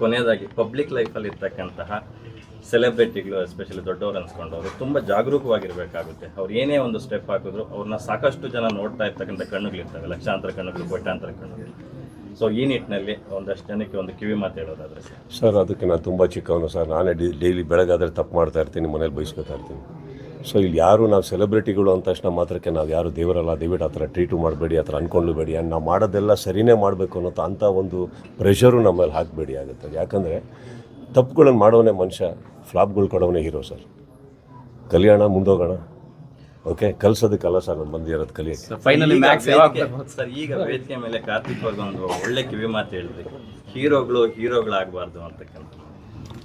ಕೊನೆಯದಾಗಿ ಪಬ್ಲಿಕ್ ಲೈಫಲ್ಲಿ ಇರ್ತಕ್ಕಂತಹ ಸೆಲೆಬ್ರಿಟಿಗಳು ಎಸ್ಪೆಷಲಿ ದೊಡ್ಡವರು ಅನ್ಸ್ಕೊಂಡವರು, ತುಂಬ ಜಾಗರೂಕವಾಗಿರಬೇಕಾಗುತ್ತೆ. ಅವ್ರು ಏನೇ ಒಂದು ಸ್ಟೆಪ್ ಹಾಕಿದ್ರು ಅವ್ರನ್ನ ಸಾಕಷ್ಟು ಜನ ನೋಡ್ತಾ ಇರ್ತಕ್ಕಂಥ ಕಣ್ಣುಗಳಿರ್ತವೆ ಲಕ್ಷಾಂತರ ಕಣ್ಣುಗಳು, ಕೋಟ್ಯಾಂತರ ಕಣ್ಣುಗಳು. ಸೊ ಈ ನಿಟ್ಟಿನಲ್ಲಿ ಒಂದಷ್ಟು ಜನಕ್ಕೆ ಒಂದು ಕಿವಿ ಮಾತು ಹೇಳೋದಾದ್ರೆ ಸರ್. ಅದಕ್ಕೆ ನಾನು ತುಂಬ ಚಿಕ್ಕವನು ಸರ್. ನಾನೇ ಡೈಲಿ ಬೆಳಗಾದರೆ ತಪ್ಪು ಮಾಡ್ತಾ ಇರ್ತೀನಿ, ಮನೇಲಿ ಬಯಸ್ಕೊತಾ ಇರ್ತೀನಿ. ಸೊ ಇಲ್ಲಿ ಯಾರು ನಾವು ಸೆಲೆಬ್ರಿಟಿಗಳು ಅಂದ ತಕ್ಷಣ ಮಾತ್ರಕ್ಕೆ ನಾವು ಯಾರು ದೇವರಲ್ಲ ದಯವಿಟ್ಟು ಆ ಥರ ಟ್ರೀಟು ಮಾಡಬೇಡಿ ಆ ಥರ ಅಂದ್ಕೊಳ್ಳಬೇಡಿ ಆ್ಯಂಡ್ ನಾವು ಮಾಡೋದೆಲ್ಲ ಸರಿನೇ ಮಾಡಬೇಕು ಅನ್ನೋ ಅಂಥ ಒಂದು ಪ್ರೆಷರು ನಮ್ಮಲ್ಲಿ ಮೇಲೆ ಹಾಕಬೇಡಿ ಆಗುತ್ತೆ. ಯಾಕಂದರೆ ತಪ್ಪುಗಳನ್ನು ಮಾಡೋನೇ ಮನುಷ್ಯ ಫ್ಲಾಪ್ಗಳು ಕೊಡೋನೇ ಹೀರೋ ಸರ್ ಕಲಿಯೋಣ ಮುಂದೋಗೋಣ. ಓಕೆ ಕಲ್ಸೋದಕ್ಕಲ್ಲ ಸರ್ ನಾನು ಬಂದಿರೋದು ಕಲಿಯೋಕ್ಕೆ. ಫೈನಲಿ ಮ್ಯಾಕ್ಸ್ ಸರ್ ಈಗ ವೇದಿಕೆ ಮೇಲೆ ಕಾರ್ತಿಕ್ ಅವ್ರಿಗೆ ಒಂದು ಒಳ್ಳೆ ಕಿವಿ ಮಾತು ಹೇಳಿದ್ರಿ. ಹೀರೋಗಳು ಹೀರೋಗಳಾಗಬಾರ್ದು ಅಂತಕ್ಕಂಥ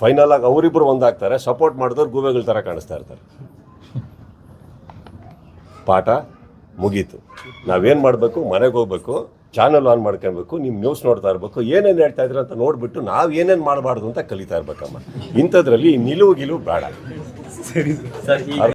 ಫೈನಲ್ ಆಗಿ ಅವರಿಬ್ಬರು ಒಂದಾಗ್ತಾರೆ ಸಪೋರ್ಟ್ ಮಾಡಿದವ್ರು ಗೂಬೆಗಳ ಥರ ಕಾಣಿಸ್ತಾ ಇರ್ತಾರೆ. ಪಾಠ ಮುಗೀತು. ನಾವೇನು ಮಾಡಬೇಕು? ಮನೆಗೆ ಹೋಗ್ಬೇಕು ಚಾನಲ್ ಆನ್ ಮಾಡ್ಕೊಬೇಕು ನಿಮ್ಮ ನ್ಯೂಸ್ ನೋಡ್ತಾ ಇರಬೇಕು, ಏನೇನು ಹೇಳ್ತಾ ಇದ್ರು ಅಂತ ನೋಡಿಬಿಟ್ಟು ನಾವು ಏನೇನು ಮಾಡಬಾರ್ದು ಅಂತ ಕಲಿತಾ ಇರ್ಬೇಕಮ್ಮ. ಇಂಥದ್ರಲ್ಲಿ ನಿಲುವು ಗಿಲುವು ಬೇಡ. ಸರ್.